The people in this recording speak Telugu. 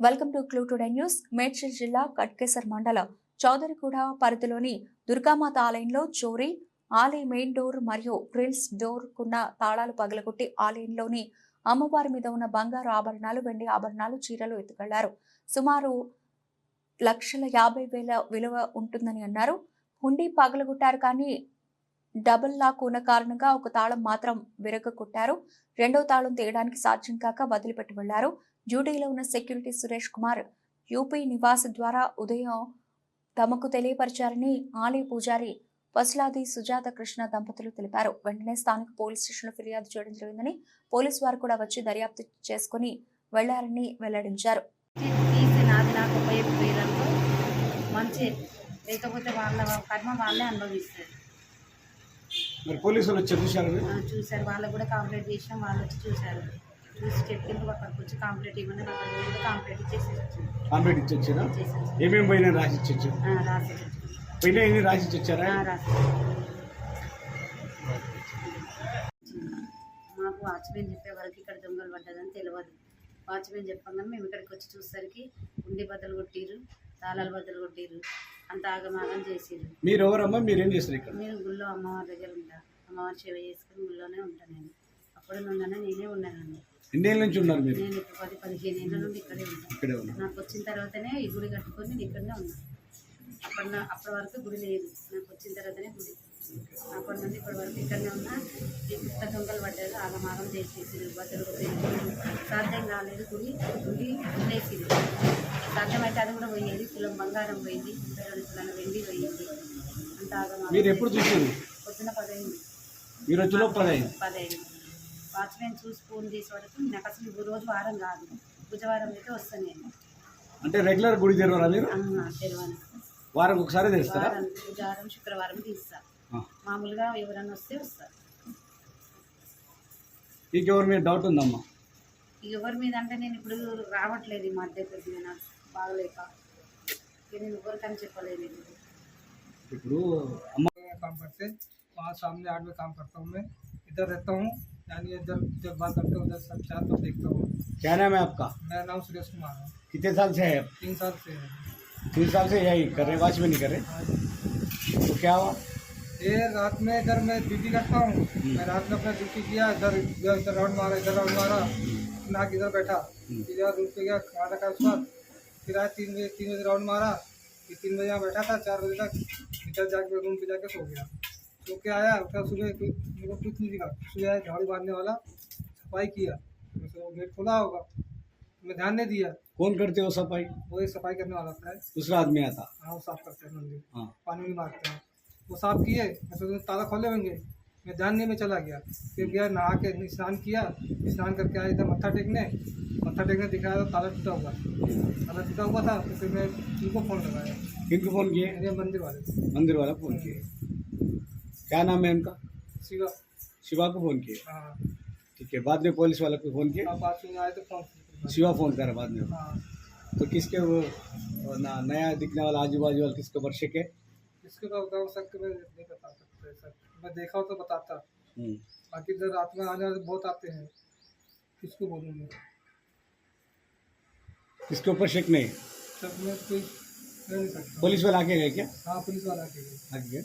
Welcome to clue today news. Medchal జిల్లా కట్కేసర్ మండల చౌదరిగూడ పరిధిలోని దుర్గామాత ఆలయంలో చోరీ ఆలయ మెయిన్ డోర్ మరియు గ్రిల్స్ డోర్ కున్న తాళాలు పగలగొట్టి ఆలయంలోని అమ్మవారి మీద ఉన్న బంగారు ఆభరణాలు వెండి ఆభరణాలు చీరలు ఎత్తుకెళ్ళారు. సుమారు లక్షల యాభై వేల విలువ ఉంటుందని అన్నారు. హుండీ పగలగొట్టారు కానీ డబుల్ లాక్ ఉన్న కారణంగా ఒక తాళం మాత్రం విరగొట్టారు రెండో తాళం తీయడానికి సాధ్యం కాక వదిలిపెట్టి వెళ్ళారు. డ్యూటీలో ఉన్న సెక్యూరిటీ సురేష్ కుమార్ యూపీ నివాస్ ద్వారా ఉదయం తమకు తెలియపరిచారని ఆలయ పూజారి పసులాది సుజాత కృష్ణ దంపతులు తెలిపారు. వెంటనే స్థానిక పోలీస్ స్టేషన్లో ఫిర్యాదు చేయడం జరిగిందని పోలీసు వారు కూడా వచ్చి దర్యాప్తు చేసుకుని వెళ్ళారని వెల్లడించారు. మంచి లేకపోతే వాళ్ళ కర్మ వాళ్ళే అనుభవిస్తారు. మరి పోలీసులు వచ్చి చూశారు? చూశారు. వాళ్ళకు కూడా కంప్లైంట్ చేసినాం. వాళ్ళు వచ్చి చూశారు. చూసి చెప్పిండ్రు అక్కడికి వచ్చి కంప్లైంట్ ఇవ్వండి నాకు కంప్లైంట్ ఇచ్చేసి కాంప్లైంట్ ఇచ్చి వచ్చారా ఇచ్చేసి ఏమేమి పోయినా రాసి ఇచ్చి వచ్చారు వచ్చాను. ఆ, రాసి. పోయినా ఎన్ని రాసి ఇచ్చి వచ్చారా ఆ, రాసి మాకు వాచ్మెన్ చెప్పే వరకు ఇక్కడ దొంగలు పడ్డదని తెలియదు. వాచ్మెన్ చెప్పగానే మేము ఇక్కడికి వచ్చి చూసేసరికి ఉండి బద్దలు కొట్టిర్రు తాళాలు బద్దలు కొట్టిర్రు అంత ఆగమాగం చేసిర్రు. మీరు ఎవరమ్మా మీరు ఏం చేస్తారు ఇక్కడ? నేను గుళ్ళో అమ్మవారి దగ్గర ఉంటా. అమ్మవారి సేవ చేసుకుని గుళ్ళోనే ఉంటాను నేను. అప్పుడు నుండి నేనే ఉన్నానండి ఎన్నేళ్ళ నుంచి ఉన్నారు మీరు? నేను పది పదిహేను ఏళ్ళ నుండి ఇక్కడే ఉంటాను ఇక్కడే ఉన్నారు నాకు వచ్చిన తర్వాతనే ఈ గుడి కట్టుకొని నేను ఇక్కడనే ఉన్నా. అప్పటి నా- అప్పటి వరకు గుడి లేదు. నాకు వచ్చిన తర్వాతనే గుడి. అప్పటి నుండి ఇప్పటి వరకు ఇక్కడనే ఉన్నా. ఈ పుట్ట దొంగలు పడ్డారు. ఆగమాగం చేసేసి బద్దలు కొట్టేసి సాధ్యం కాలేదు గుడి. గుడి వదిలేసింది సాధ్యమైతే అది కూడా పోయేది. తులం బంగారం పోయింది. రెండు తులాల వెండి పోయింది. అంత ఆగమాగం మీరు ఎప్పుడు చూసారు పొద్దున పదైంది. మీరు వచ్చి అయింది పదైంది. వాచ్మెన్ చూసి ఫోన్ చేసే వరకు నాకు అసలు ఈ రోజు వారం కాదు బుధవారం అయితే వస్తాను నేను అంటే రెగ్యులర్ గుడి తెరవరా మీరు అమ్మ తెరవని వారం ఒకసారి తెరుస్తారా వారం బుధవారం శుక్రవారం తీస్తా ఆ. మామూలుగా ఎవరైనా వస్తే వస్తా మీకు ఎవరి మీద డౌట్ ఉందమ్మా ఇక ఎవరి మీద అంటే నేను ఇప్పుడు రావట్లేదు ఈ మధ్య కొద్దిగా నాకు బాగలేక ఇక నేను ఎవరికని చెప్పలేదు ఇప్పుడు. ఇప్పుడు అమ్మ काम करते वहाँ सामने आठ में काम करता हूँ मैं इधर रहता हूँ यानी इधर जब बात करते हूँ सब चार तक देखता हूँ। क्या नाम है आपका? मेरा नाम सुरेश कुमार है। कितने साल से है तीन साल से है। तीन साल से यही कर रहे वाच में नहीं कर रहे? हाँ। तो क्या हुआ? ये रात में इधर मैं ड्यूटी करता हूँ। मैं रात में अपना ड्यूटी किया इधर इधर इधर राउंड मारा इधर राउंड मारा। नाक इधर बैठा। फिर यार रूम पे गया खाना उसके बाद फिर आया तीन बजे तीन बजे राउंड मारा। फिर तीन बजे यहाँ बैठा था चार बजे तक इधर जाके रूम पे जाके सो गया। सो क्या आया उसका सुबह कोई मेरे को कुछ नहीं दिखा। सुबह आया झाड़ू बांधने वाला सफ़ाई किया। मैं वो गेट खुला होगा। मैं ध्यान नहीं दिया। कौन करते हो सफ़ाई? वो एक सफ़ाई करने वाला था। दूसरा आदमी आता हाँ वो साफ़ करते हैं मंदिर। हाँ। पानी भी मारते हैं। वो साफ़ किए। मैं सोचा ताला खोले होंगे? मैं ध्यान नहीं में चला गया। फिर गया नहा के स्नान किया। स्नान करके आया था मत्था टेकने। मत्था टेकने दिखाया तो ताला टूटा हुआ। ताला टूटा हुआ था तो फिर मैं उनको फ़ोन लगाया। इनको फ़ोन किया मेरे मंदिर वाले मंदिर वाला फ़ोन किए। क्या नाम है उनका? शिवा। शिवा को फ़ोन किए हाँ। ठीक है बाद में पुलिस वाले को फ़ोन में आए तो फ़ोन शिवा फ़ोन करा बाद में। हाँ। तो किसके वो ना नया दिखने वाला आजू बाजू वाला किसके ऊपर शक है? तो गाँव सकते मैं नहीं बता सकता सर मैं देखा तो बताता। हम्म। बाकी इधर रात में आने वाले बहुत आते हैं। किसको बोलूँ मैं किसके ऊपर शक नहीं? मैं कोई नहीं सकता पुलिस वाला आके गए क्या? हाँ पुलिस वाला के लिए आगे गए।